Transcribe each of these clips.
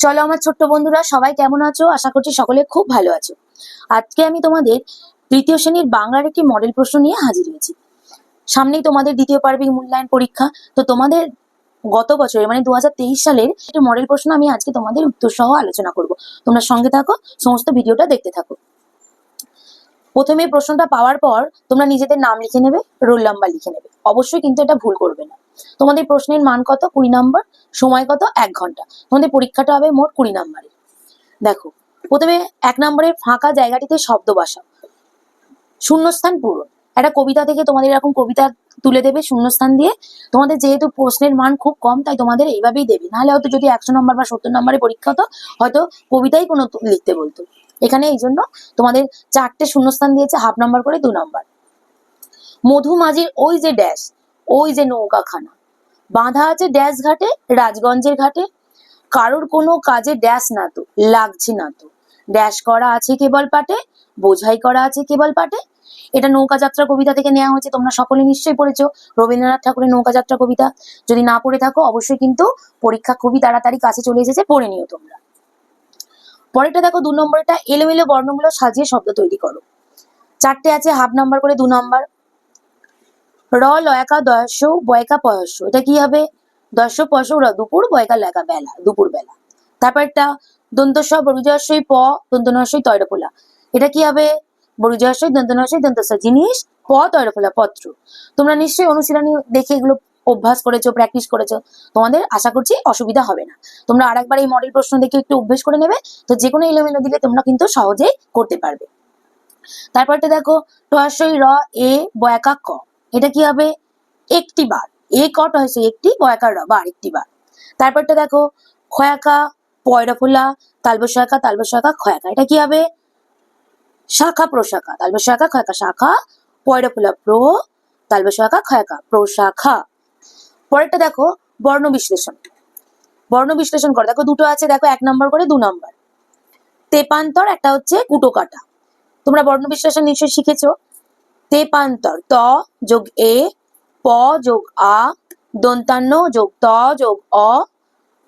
চলো আমার ছোট্ট বন্ধুরা, সবাই কেমন আছো? আশা করছি সকলে খুব ভালো আছো। আজকে আমি তোমাদের তৃতীয় শ্রেণির বাংলার একটি মডেল প্রশ্ন নিয়ে হাজির হয়েছি। সামনেই তোমাদের দ্বিতীয় পার্বিক মূল্যায়ন পরীক্ষা। তো তোমাদের গত বছরের মানে দু হাজার তেইশ সালের একটি মডেল প্রশ্ন আমি আজকে তোমাদের উত্তর সহ আলোচনা করব। তোমরা সঙ্গে থাকো, সমস্ত ভিডিওটা দেখতে থাকো। প্রথমে প্রশ্নটা পাওয়ার পর তোমরা নিজেদের নাম লিখে নেবে, রোল নাম্বার লিখে নেবে। অবশ্যই কিন্তু এটা ভুল করবে তোমাদের প্রশ্নের মান কত? কুড়ি নাম্বার। সময় কত? এক ঘণ্টা। তোমাদের পরীক্ষাটা হবে মোট কুড়ি নাম্বারের দেখো, প্রথমে এক নম্বরের ফাঁকা জায়গাটিতে শব্দ বসাও। শূন্যস্থান পূরণ। একটা কবিতা থেকে তোমাদের এরকম কবিতা তুলে দেবে শূন্যস্থান দিয়ে। তোমাদের যেহেতু প্রশ্নের মান খুব কম, তাই তোমাদের এইভাবেই দেবে। নাহলে হয়তো যদি একশো নম্বর বা সত্তর নম্বরে পরীক্ষা হতো, হয়তো কবিতাই কোনো লিখতে বলতো। এখানে এই জন্য তোমাদের চারটে শূন্যস্থান দিয়েছে, হাফ নাম্বার করে দু নাম্বার। মধুমাঝির ওই যে ড্যাশ ওই যে নৌকাখানা। বাঁধা আছে ড্যাশ ঘাটে, রাজগঞ্জের ঘাটে। কারোর কোনো কাজে ড্যাশ না তো, লাগছে না তো। ড্যাশ করা আছে কেবল পাটে, বোঝাই করা আছে কেবল পাটে। এটা নৌকা যাত্রা কবিতা থেকে নেওয়া হয়েছে, তোমরা সকলে নিশ্চয়ই পড়েছো। রবীন্দ্রনাথ ঠাকুরের নৌকা যাত্রা কবিতা। যদি না পড়ে থাকো, অবশ্যই কিন্তু পরীক্ষা খুবই তাড়াতাড়ি কাছে চলে এসেছে, পড়ে নিও তোমরা। পরেরটা দেখো, দু নম্বরটা, এলোমেলো বর্ণগুলো সাজিয়ে শব্দ তৈরি করো। চারটে আছে, হাফ নাম্বার করে দু নাম্বার। র লয়কা দয়স্য বয়কা পয়স্য এটা কি হবে? দশ পয়স র, দুপুর বয়কা লেখা বেলা, দুপুর, বেলা। তারপর একটা দন্তস্ব বরুজস্বই প দন্তনস্বই তৈরফোলা। এটা কি হবে? বরুজস্বই দন্তনস্বই দন্তস্ব জিনিস, প, তৈরফোলা, পত্র। তোমরা নিশ্চয়ই অনুশীলনী দেখে এগুলো অভ্যাস করেছ প্র্যাকটিস করেছ। তোমাদের আশা করছি অসুবিধা হবে না। তোমরা আরেকবার এই মডেল প্রশ্ন দেখে একটু অভ্যেস করে নেবে, তো যে কোনো এলোমেলো দিলে তোমরা কিন্তু সহজেই করতে পারবে। তারপরটা দেখো টসই র, এ বয়াকা ক। এটা কি হবে? একটি বার। এ কট হয়েছে? একটি বয়াকার র বা আরেকটি বার। তারপরটা দেখো, খয়াকা, পয়রাফুলা, তালবশাখা তালবশাখা, খয়াকা। এটা কি হবে? শাখা, প্রশাখা। তালবশাখা, খয়াকা, শাখা, পয়রাফুলা, প্র, তালবশাখা, খয়াকা, প্রশাখা। পরেরটা দেখো, বর্ণ বিশ্লেষণ। বর্ণ বিশ্লেষণ করো। দেখো, দুটো আছে, দেখো, এক নম্বর করে দু নম্বর। তেপান্তর, একটা হচ্ছে কুটো কাটা তোমরা বর্ণ বিশ্লেষণ নিশ্চয়ই শিখেছো। তেপান্তর। ত যোগ এ, প যোগ আ, দন্তান্ন যোগ ত যোগ অ,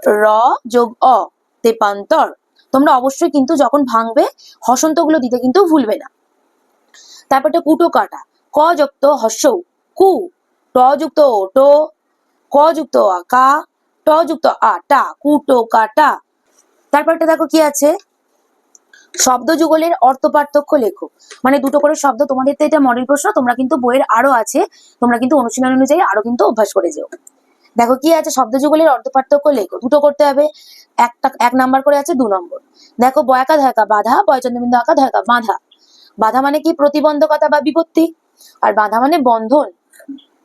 র যোগ অ, তেপান্তর। তোমরা অবশ্যই কিন্তু যখন ভাঙবে, হসন্তগুলো দিতে কিন্তু ভুলবে না। তারপরটা কুটো কাটা। ক যুক্ত হস্য, কু, ট যুক্ত টো, ক যুক্ত আকা ট যুক্ত আটা কুটো কাটা। তারপরটা দেখো কি আছে? শব্দ যুগলের অর্থ পার্থক্য লেখো। মানে দুটো করে শব্দ তোমাদের তো এটা মডেল প্রশ্ন, তোমরা কিন্তু বইয়ের আরও আছে, তোমরা কিন্তু অনুশীলন অনুযায়ী আরও কিন্তু অভ্যাস করে যেও। দেখো কি আছে শব্দ যুগলের অর্থ পার্থক্য লেখো, দুটো করতে হবে। একটা, এক নাম্বার করে আছে দু নম্বর। দেখো, বয়াকা ধাকা বাধা, বয়চন্দ্রবিন্দু আঁকা ধাকা বাধা। বাধা মানে কি? প্রতিবন্ধকতা বা বিপত্তি। আর বাধা মানে বন্ধন।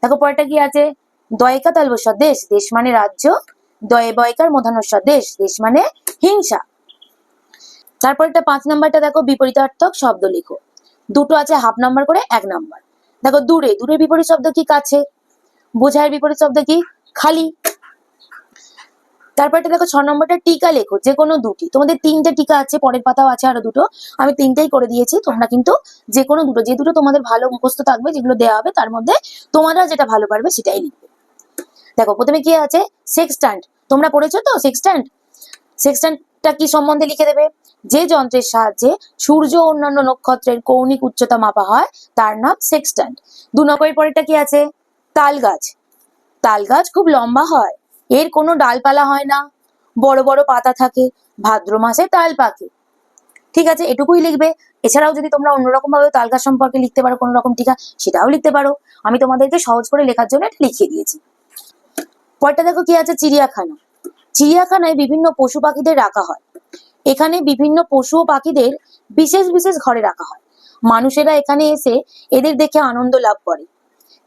দেখো, পরেরটা কি আছে? দয়কা তালবস্য, দেশ। দেশ মানে রাজ্য। দয়ে বয়কার মধানস্য দেশ। দেশ মানে হিংসা। তারপরটা পাঁচ নাম্বারটা দেখো, বিপরীতার্থক শব্দ লিখো। দুটো আছে হাফ নাম্বার করে এক নাম্বার। দেখো, দূরে দূরে বিপরীত শব্দ কি কাছে? বোঝায়ের বিপরীত শব্দ কি? খালি। তারপরটা দেখো, ছ নম্বরটা টিকা লেখো যে কোনো দুটি। তোমাদের তিনটে টিকা আছে, পরের পাতাও আছে আরও দুটো। আমি তিনটেই করে দিয়েছি, তোমরা কিন্তু যে কোনো দুটো, যে দুটো তোমাদের ভালো মুখস্থ থাকবে, যেগুলো দেওয়া হবে, তার মধ্যে তোমরা যেটা ভালো পারবে, সেটাই লিখবে। দেখো, প্রথমে কি আছে? সেক্সট্যান্ড তোমরা পড়েছো তো? সেক্সট্যান্ড সেক্সট্যান্ডটা কি সম্বন্ধে লিখে দেবে? যে যন্ত্রের সাহায্যে সূর্য অন্যান্য নক্ষত্রের কৌণিক উচ্চতা মাপা হয়, তার নাম সেক্সট্যান্ড দু নম্বরের পরেরটা কি আছে? তাল গাছ তাল গাছ খুব লম্বা হয়, এর কোনো ডালপালা হয় না। বড় বড় পাতা থাকে, ভাদ্র মাসে তাল পাকে। ঠিক আছে, এটুকুই লিখবে। এছাড়াও যদি তোমরা অন্যরকম ভাবে তাল গাছ সম্পর্কে লিখতে পারো, কোনো রকম টিকা, সেটাও লিখতে পারো। আমি তোমাদেরকে সহজ করে লেখার জন্য এটা লিখিয়ে দিয়েছি। পরটা দেখো কি আছে? চিড়িয়াখানা। চিড়িয়াখানায় বিভিন্ন পশু পাখিদের রাখা হয়। এখানে বিভিন্ন পশু ও পাখিদের বিশেষ বিশেষ ঘরে রাখা হয়। মানুষেরা এখানে এসে এদের দেখে আনন্দ লাভ করে।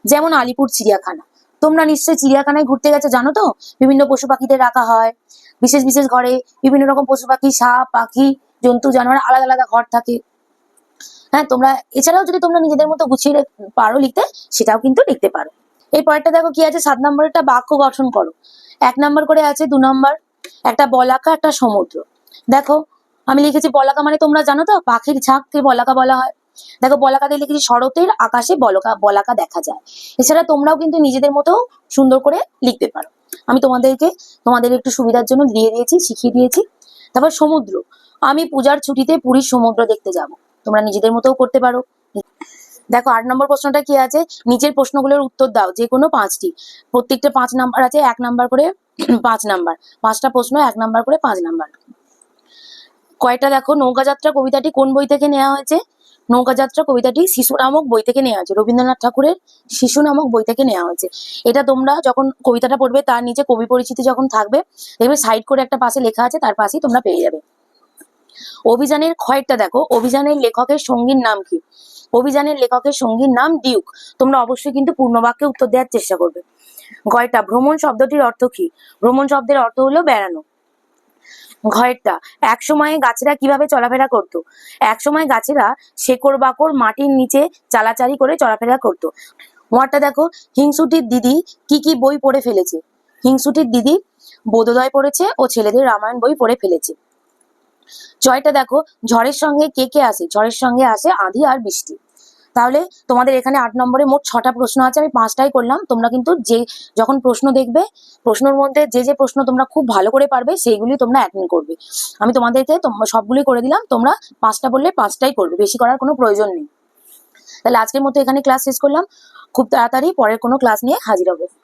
যেমন আলিপুর চিড়িয়াখানা। তোমরা নিশ্চয়ই চিড়িয়াখানায় ঘুরতে গেছো, জানো তো? বিভিন্ন পশু পাখিদের রাখা হয়। বিশেষ বিশেষ ঘরে বিভিন্ন রকম পশু পাখি, সাপ, পাখি, জন্তু, জানোয়ার আলাদা আলাদা ঘর থাকে। হ্যাঁ তোমরা, এছাড়াও যদি তোমরা নিজেদের মতো গুছিয়ে পারো লিখতে, সেটাও কিন্তু লিখতে পারো। এই পরেরটা দেখো কি আছে? সাত নম্বরেরটা বাক্য গঠন করো। এক নম্বর করে আছে, দু নম্বর। একটা বলাকা, একটা সমুদ্র। দেখো, আমি লিখেছি বলাকা মানে তোমরা জানো তো? পাখির ঝাঁককে বলাকা বলা হয়। দেখো বলাকাতে লিখেছি শরতের আকাশে বলকা, বলাকা দেখা যায়। এছাড়া তোমরাও কিন্তু নিজেদের মতো সুন্দর করে লিখতে পারো। আমি তোমাদেরকে, তোমাদের একটু সুবিধার জন্য দিয়ে দিয়েছি, শিখিয়ে দিয়েছি। তারপর সমুদ্র। আমি পূজার ছুটিতে পুরীর সমুদ্র দেখতে যাব। তোমরা নিজেদের মতোও করতে পারো। দেখো, আট নম্বর প্রশ্নটা কি আছে? নিচের প্রশ্নগুলোর উত্তর দাও, যে কোনো পাঁচটি। প্রত্যেকটা পাঁচ নাম্বার আছে, এক নাম্বার করে পাঁচ নাম্বার। পাঁচটা প্রশ্ন, এক নাম্বার করে পাঁচ নাম্বার। কয়টা দেখো, নৌকাযাত্রা কবিতাটি কোন বই থেকে নেওয়া হয়েছে? নৌকাযাত্রা কবিতাটি শিশু নামক বই থেকে নেওয়া হয়েছে, রবীন্দ্রনাথ ঠাকুরের শিশু নামক বই থেকে নেওয়া হয়েছে। এটা তোমরা যখন কবিতাটা পড়বে, তার নিচে কবি পরিচিতি যখন থাকবে, দেখবে সাইড করে একটা পাশে লেখা আছে, তার পাশেই তোমরা পেয়ে যাবে। অভিযানের ক্ষয়টা দেখো, অভিযানের লেখকের সঙ্গীর নাম কি? অভিযানের লেখকের সঙ্গীর নাম ডিউক। তোমরা অবশ্যই কিন্তু পূর্ণ বাক্যে উত্তর দেওয়ার চেষ্টা করবে। গয়টা ভ্রমণ শব্দটির অর্থ কি? ভ্রমণ শব্দের অর্থ হলো বেড়ানো। ঘয়েরটা এক সময়ে গাছেরা কীভাবে চলাফেরা করত? এক সময় গাছেরা শেকড় বাকড় মাটির নিচে চালাচালি করে চলাফেরা করত। ওয়ারটা দেখো, হিংসুটির দিদি কি কি বই পড়ে ফেলেছে? হিংসুটির দিদি বোধোদয় পড়েছে ও ছেলেদের রামায়ণ বই পড়ে ফেলেছে। জয়টা দেখো, ঝড়ের সঙ্গে কে কে আসে? ঝড়ের সঙ্গে আসে আঁধি আর বৃষ্টি। তাহলে তোমাদের এখানে আট নম্বরে মোট ছটা প্রশ্ন আছে, আমি পাঁচটাই করলাম। তোমরা কিন্তু যে, যখন প্রশ্ন দেখবে, প্রশ্নের মধ্যে যে যে প্রশ্ন তোমরা খুব ভালো করে পারবে, সেইগুলি তোমরা অ্যাটেন্ড করবে। আমি তোমাদেরকে তোম- সবগুলি করে দিলাম, তোমরা পাঁচটা বললে পাঁচটাই করবে, বেশি করার কোনো প্রয়োজন নেই। তাহলে আজকের মতো এখানে ক্লাস শেষ করলাম। খুব তাড়াতাড়ি পরের কোনো ক্লাস নিয়ে হাজির হবে।